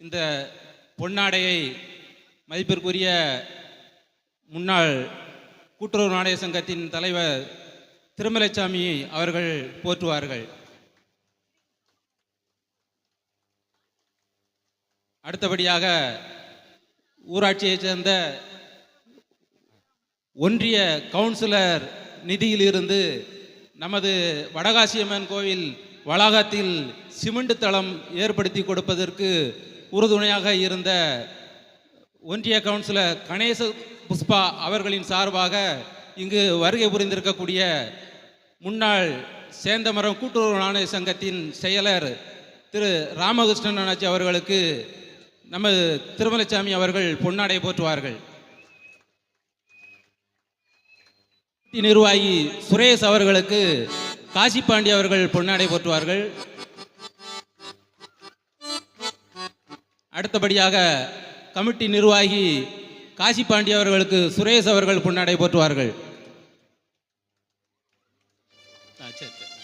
இந்த பொன்னாடையை மதிப்பிற்குரிய முன்னாள் கூட்டுறவு நாணய சங்கத்தின் தலைவர் திருமலைச்சாமி அவர்கள் போற்றுவார்கள். அடுத்தபடியாக ஊராட்சியைச் சேர்ந்த ஒன்றிய கவுன்சிலர் நிதியிலிருந்து நமது வடகாசியம்மன் கோவில் வளாகத்தில் சிமெண்ட் தளம் ஏற்படுத்தி கொடுப்பதற்கு உறுதுணையாக இருந்த ஒன்றிய கவுன்சிலர் கணேச புஷ்பா அவர்களின் சார்பாக இங்கு வருகை புரிந்திருக்கக்கூடிய முன்னாள் சேந்தமரம் கூட்டுறவு நாணய சங்கத்தின் செயலர் திரு ராமகிருஷ்ணன் அண்ணாச்சி அவர்களுக்கு நமது திருமலைச்சாமி அவர்கள் பொன்னாடை போற்றுவார்கள். நிர்வாகி சுரேஷ் அவர்களுக்கு காசிப்பாண்டி அவர்கள் பொன்னாடை போற்றுவார்கள். அடுத்தபடியாக கமிட்டி நிர்வாகி காசி பாண்டி அவர்களுக்கு சுரேஷ் அவர்கள் பொன்னாடை போற்றுவார்கள் ஆ, சரி, சரி.